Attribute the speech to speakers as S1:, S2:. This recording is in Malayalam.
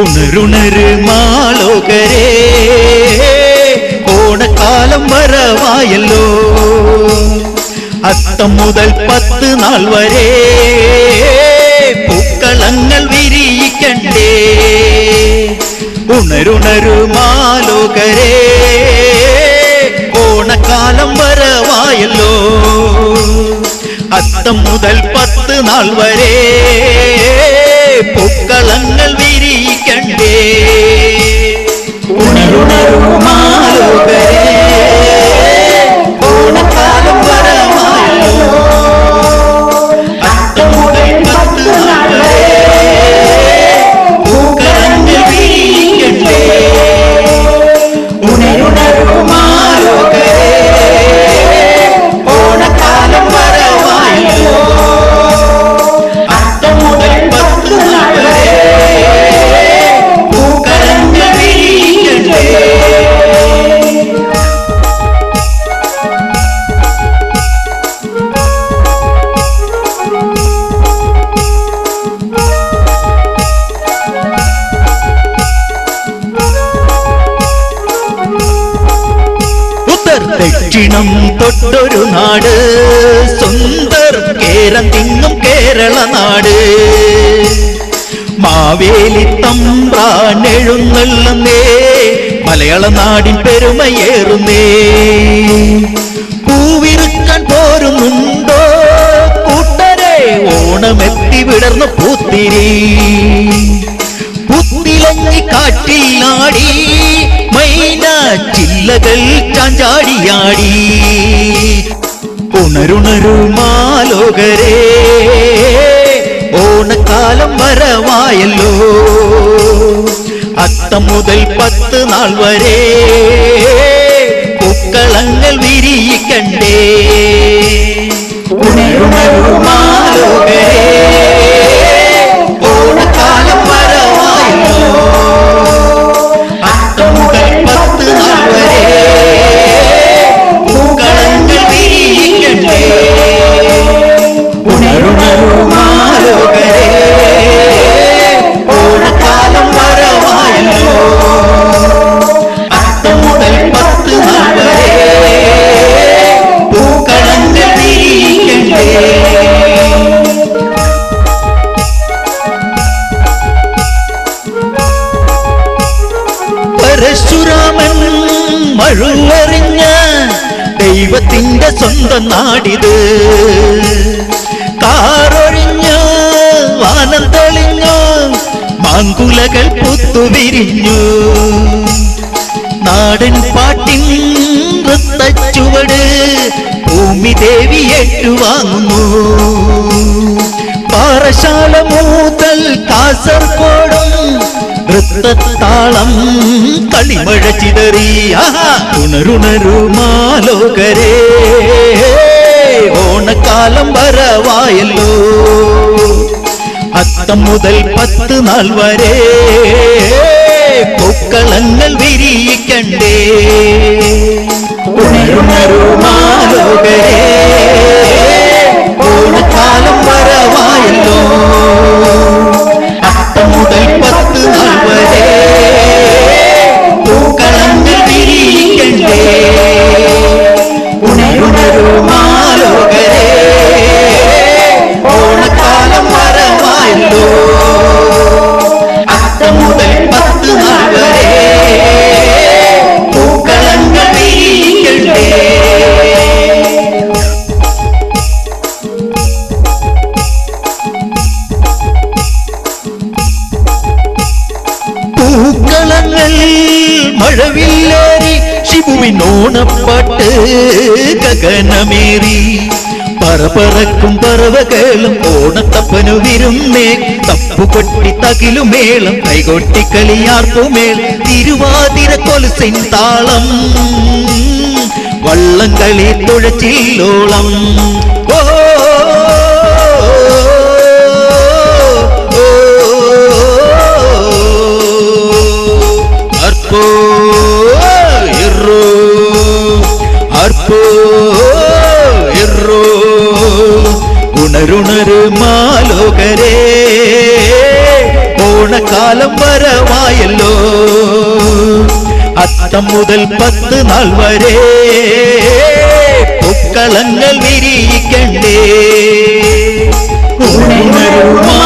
S1: ഉണരുണര് മാളോകരേ ഓണക്കാലം വരവായല്ലോ. അത്തം മുതൽ പത്ത് നാൾ വരെ പൂക്കളങ്ങൾ വിരിയിക്കണ്ടേ? ഉണരുണരുമാലോകരേ ഓണക്കാലം വരവായല്ലോ. അത്തം മുതൽ പത്ത് നാൾ വരെ പൂക്കളങ്ങൾ വിരിയിക്കണ്ടേ? ഉണരുണരു ദക്ഷിണം തൊട്ടൊരു നാട്. സുന്ദർ കേരം തിങ്ങും കേരള നാട്. മാവേലി തമ്പ്രാനെഴുന്നള്ളുന്നേ മലയാള നാടിൻ പെരുമയേറുന്നേ. പൂവിറുക്കാൻ പോരുന്നുണ്ടോ? കൂട്ടരെ ഓണമെത്തി വിടർന്ന പൂത്തിരി. പുത്തിലങ്ങി കാട്ടിലാടി മൈന ചില്ലകൾ ചാഞ്ചാടിയാടി. ഉണരുണരു ഓണക്കാലം വരവായല്ലോ. അത്തം മുതൽ പത്ത് നാൾ വരെ പൂക്കളങ്ങൾ വിരിയിക്കണ്ടേ. പരശുരാമൻ മഴുവറിഞ്ഞ ദൈവത്തിന്റെ സ്വന്തം നാടിത്. കാറൊഴിഞ്ഞു വാനം തെളിഞ്ഞു മാങ്കുലകൾ പുത്തുവിരിഞ്ഞു. നാടൻ പാട്ടിൻ വൃത്തച്ചുവട് ഭൂമി ദേവി ഏറ്റുവാങ്ങുന്നു. പാറശാല മൂതൽ കാസർഗോഡും നൃത്തത്താളം കളിമഴ ചിതറി. ഓണക്കാലം വരവായല്ലോ. അത്തം മുതൽ പത്ത് നാൾ വരെ വിരിയിക്കണ്ടേ. ഓണക്കാലം പൂക്കളങ്ങൾ ശിവുവിൻ ഓണപ്പാട്ട് ഗഗനമേറി. പറപറക്കും പറവകളും ഓണത്തപ്പനു വിരുന്നേ തപ്പുകൊട്ടി തകിലുമേളം കൈകൊട്ടി കളിയാർപ്പുമേൽ തിരുവാതിര കൊലുസിൻ താളം വള്ളം കളി തുഴച്ചില്ലോളം ഓ, അർപ്പോ ഇറോ അർപ്പോ ഇറോ ഉണരുണരു മാലോകരേ ഓണക്കാലം വരവായല്ലോ. അത്തം മുതൽ പത്ത് നാൾ വരെ പൂക്കളങ്ങൾ വിരിയിക്കണ്ടേ. ഉണരുമാ